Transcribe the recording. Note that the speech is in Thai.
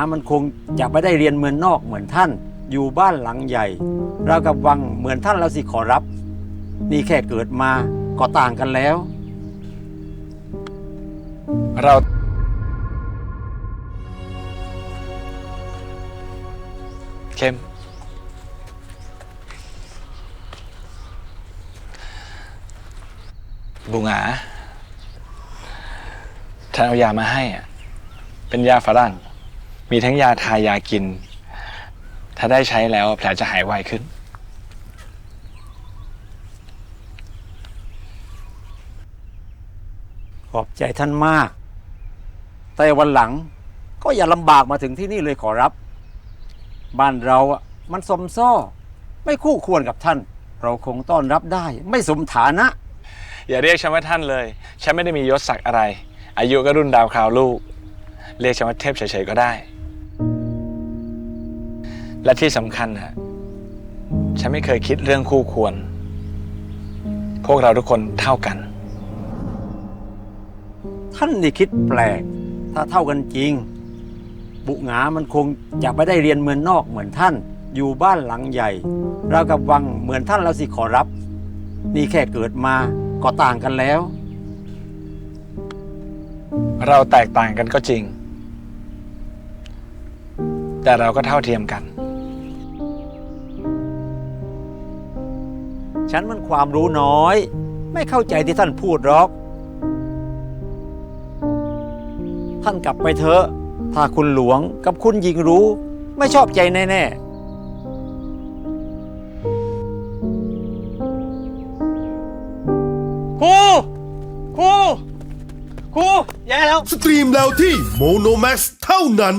มันคงจะไม่ได้เรียนเมืองนอกเหมือนท่าน อยู่บ้านหลังใหญ่เรากับวังเหมือนท่านเราสิขอรับ นี่แค่เกิดมาก็ต่างกันแล้ว เราเข้มบุงหาท่านเอายามาให้อะเป็นยาฝรั่ง มีทั้งยาทายากิน ถ้าได้ใช้แล้วแผลจะหายไวขึ้น ขอบใจท่านมาก แต่วันหลังก็อย่าลำบากมาถึงที่นี่เลยขอรับ บ้านเราอะมันสมซ้อ ไม่คู่ควรกับท่าน เราคงต้อนรับได้ ไม่สมฐานะ อย่าเรียกฉันว่าท่านเลย ฉันไม่ได้มียศศักดิ์อะไร อายุก็รุ่นดาวคราวลูก เรียกฉันว่าเทพเฉยๆก็ได้ และที่สำคัญนะฉันไม่เคยคิดเรื่องคู่ควร พวกเราทุกคนเท่ากัน ท่านนี่คิดแปลก ถ้าเท่ากันจริง บุหงามันคงจะไม่ได้เรียนเมืองนอกเหมือนท่าน อยู่บ้านหลังใหญ่เรากับวังเหมือนท่านเราสิขอรับ นี่แค่เกิดมาก็ต่างกันแล้ว เราแตกต่างกันก็จริง แต่เราก็เท่าเทียมกัน ฉันมันความรู้น้อย ไม่เข้าใจที่ท่านพูดหรอก ท่านกลับไปเถอะถ้าคุณหลวงกับคุณหญิงรู้ ไม่ชอบใจแน่ๆครูครูครูแย่แล้ว สตรีมแล้วที่โมโนแม x เท่านั้น